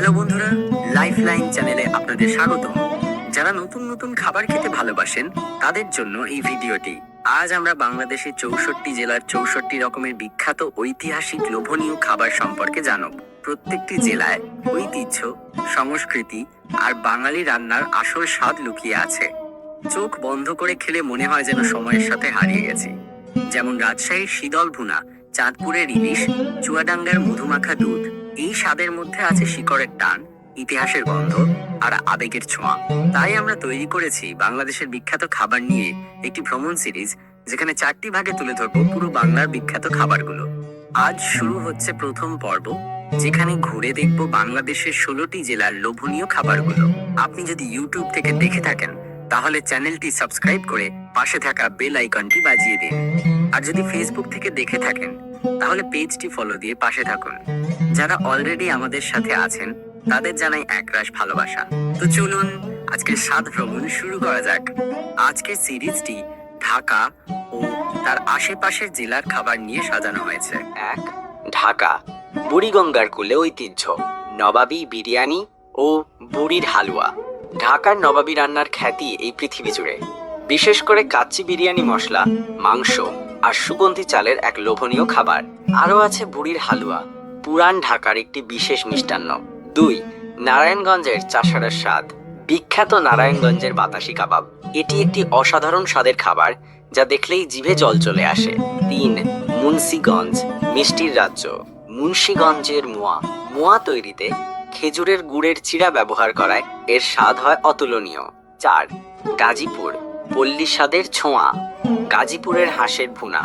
Hello বন্ধুরা life line চ্যানেলে আপনাদের স্বাগত যারা নতুন নতুন খাবার খেতে ভালোবাসেন, তাদের জন্য এই ভিডিওটি। আজ আমরা বাংলাদেশের চৌষট্টি জেলার চৌষট্টি রকমের বিখ্যাত ঐতিহাসিক লোভনীয় খাবার সম্পর্কে জানব। প্রত্যেকটি জেলায় ঐতিহ্য, সংস্কৃতি আর বাঙালি রান্নার আসল স্বাদ লুকিয়ে আছে। চোখ বন্ধ করে খেলে মনে হয় যেন সময়ের সাথে হারিয়ে গেছি। যেমন রাজশাহীর শীতল ভুনা, চাঁদপুরের ইলিশ, চুয়াডাঙ্গার মধুমাখা দুধ এই স্বাদের মধ্যে আছে শিকড়ের টান, ইতিহাসের গন্ধ আর আবেগের ছোঁয়া। তাই আমরা তৈরি করেছি বাংলাদেশের বিখ্যাত খাবার নিয়ে একটি ভ্রমণ সিরিজ, যেখানে চারটি ভাগে তুলে ধরবো পুরো বাংলার বিখ্যাত খাবারগুলো। আজ শুরু হচ্ছে প্রথম পর্ব, যেখানে ঘুরে দেখব বাংলাদেশের ষোলোটি জেলার লোভনীয় খাবারগুলো। আপনি যদি ইউটিউব থেকে দেখে থাকেন, তাহলে চ্যানেলটি সাবস্ক্রাইব করে পাশে থাকা বেল আইকনটি বাজিয়ে দিন। আর যদি ফেসবুক থেকে দেখে থাকেন তাহলে পেজটি ফলো দিয়ে পাশে থাকুন। যারা অলরেডি আমাদের সাথে আছেন, তাদের জানাই একরাশ ভালোবাসা। তো চলুন, আজকের স্বাদ ভ্রমণ শুরু করা যাক। আজকের সিরিজটি ঢাকা ও তার আশেপাশের জেলার খাবার নিয়ে সাজানো হয়েছে। এক, ঢাকা, বুড়িগঙ্গার কুলে ঐতিহ্য, নবাবী বিরিয়ানি ও বুড়ির হালুয়া। ঢাকার নবাবী রান্নার খ্যাতি এই পৃথিবী জুড়ে। বিশেষ করে কাচ্চি বিরিয়ানি মশলা, মাংস আর সুগন্ধি চালের এক লোভনীয় খাবার। আরও আছে বুড়ির হালুয়া, পুরান ঢাকার একটি বিশেষ মিষ্টান্ন। দুই, নারায়ণগঞ্জের চাষাড়ার স্বাদ। বিখ্যাত নারায়ণগঞ্জের বাতাসি কাবাব। এটি একটি অসাধারণ স্বাদের খাবার যা দেখলেই জিভে জল চলে আসে। তিন, মুন্সিগঞ্জ, মিষ্টির রাজ্য। মুন্সিগঞ্জের মোয়া। মোয়া তৈরিতে খেজুরের গুড়ের চিড়া ব্যবহার করায় এর স্বাদ হয় অতুলনীয়। চার, গাজীপুর। পল্লী স্বাদের ছোঁয়া, গাজীপুরের হাঁসের ভুনা।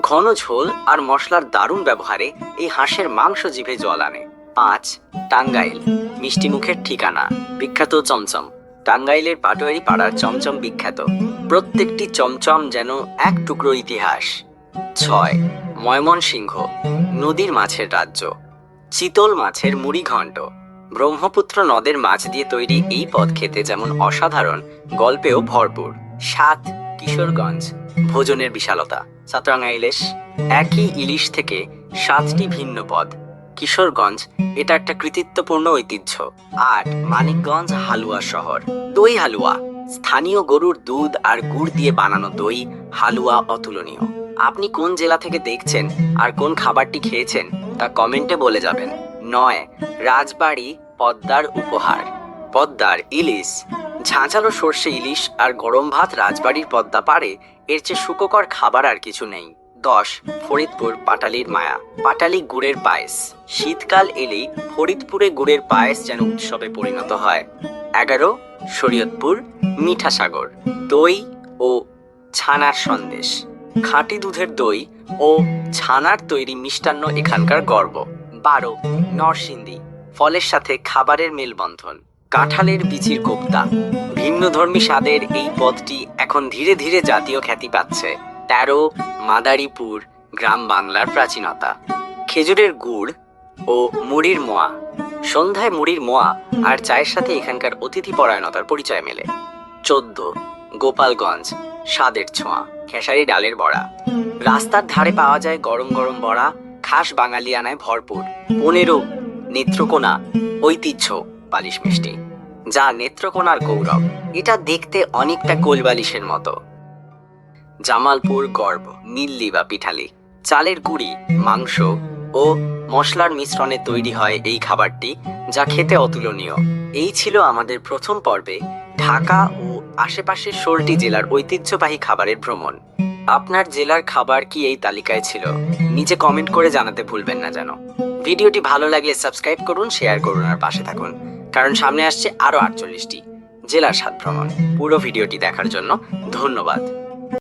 ঘন ঝোল আর মশলার দারুণ ব্যবহারে এই হাঁসের মাংস জিভে জল আনে। পাঁচ, টাঙ্গাইল মিষ্টি মুখের ঠিকানা, বিখ্যাত চমচম। টাঙ্গাইলের পাটোয়ারি পাড়ার চমচম বিখ্যাত। প্রত্যেকটি চমচম যেন এক টুকরো ইতিহাস। ছয়, ময়মনসিংহ, নদীর মাছের রাজ্য। চিতল মাছের মুড়ি ঘণ্ট। ব্রহ্মপুত্র নদের মাছ দিয়ে তৈরি এই পদ খেতে যেমন অসাধারণ, গল্পেও ভরপুর। সাত কিশোরগঞ্জ, ভোজনের বিশালতা। সাতরাঙ্গা ইলিশ, একই ইলিশ থেকে সাতটি ভিন্ন পদ। কিশোরগঞ্জ, এটা একটা কৃতিত্বপূর্ণ ঐতিহ্য। আট, মানিকগঞ্জ, হালুয়া শহর। দই হালুয়া, স্থানীয় গরুর দুধ আর গুড় দিয়ে বানানো দই হালুয়া অতুলনীয়। আপনি কোন জেলা থেকে দেখছেন আর কোন খাবারটি খেয়েছেন তা কমেন্টে বলে যাবেন। নয়, রাজবাড়ি, পদ্মার উপহার। পদ্মার ইলিশ ঝাঁঝালো সর্ষে ইলিশ আর গরম ভাত রাজবাড়ির পদ্মা পারে এর চেয়ে সুখকর খাবার আর কিছু নেই। দশ, ফরিদপুর পাটালির মায়া, পাটালি গুড়ের পায়েস। শীতকাল এলেই ফরিদপুরে গুড়ের পায়েস যেন উৎসবে পরিণত হয়। এগারো, শরীয়তপুর মিঠা সাগর দই ও ছানার সন্দেশ। খাঁটি দুধের দই ও ছানার তৈরি মিষ্টান্ন এখানকার গর্ব। বারো, নরসিংদী, ফলের সাথে খাবারের মেলবন্ধন। কাঁঠালের বিচির কোপ্তা। ভিন্নধর্মী স্বাদের এই পদটি এখন ধীরে ধীরে জাতীয় খ্যাতি পাচ্ছে। তেরো মাদারীপুর, গ্রাম বাংলার প্রাচীনতা। খেজুরের গুড় ও মুড়ির মোয়া। সন্ধ্যায় মুড়ির মোয়া আর চায়ের সাথে এখানকার অতিথি পরায়ণতার পরিচয় মেলে। চোদ্দ গোপালগঞ্জ, স্বাদের ছোঁয়া, খেসারি ডালের বড়া। রাস্তার ধারে পাওয়া যায় গরম গরম বড়া, খাস বাঙালিয়ানায় ভরপুর। পনেরো নেত্রকোনা, ঐতিহ্য। পালিশ মিষ্টি, যা নেত্রকোনার গৌরব। এটা দেখতে অনেকটা কোলবালিশের মতো। জামালপুর গর্ব, মিল্লি বা পিঠালি। চালের গুঁড়ি, মাংস ও মশলার মিশ্রণে তৈরি হয় এই খাবারটি, যা খেতে অতুলনীয়। এই ছিল আমাদের প্রথম পর্বে ঢাকা ও আশেপাশের ষোলটি জেলার ঐতিহ্যবাহী খাবারের ভ্রমণ। আপনার জেলার খাবার কি এই তালিকায় ছিল? নিচে কমেন্ট করে জানাতে ভুলবেন না যেন। ভিডিওটি ভালো লাগলে সাবস্ক্রাইব করুন, শেয়ার করুন আর পাশে থাকুন। কারণ সামনে আসছে আরও আটচল্লিশটি জেলার সাত ভ্রমণ। পুরো ভিডিওটি দেখার জন্য ধন্যবাদ।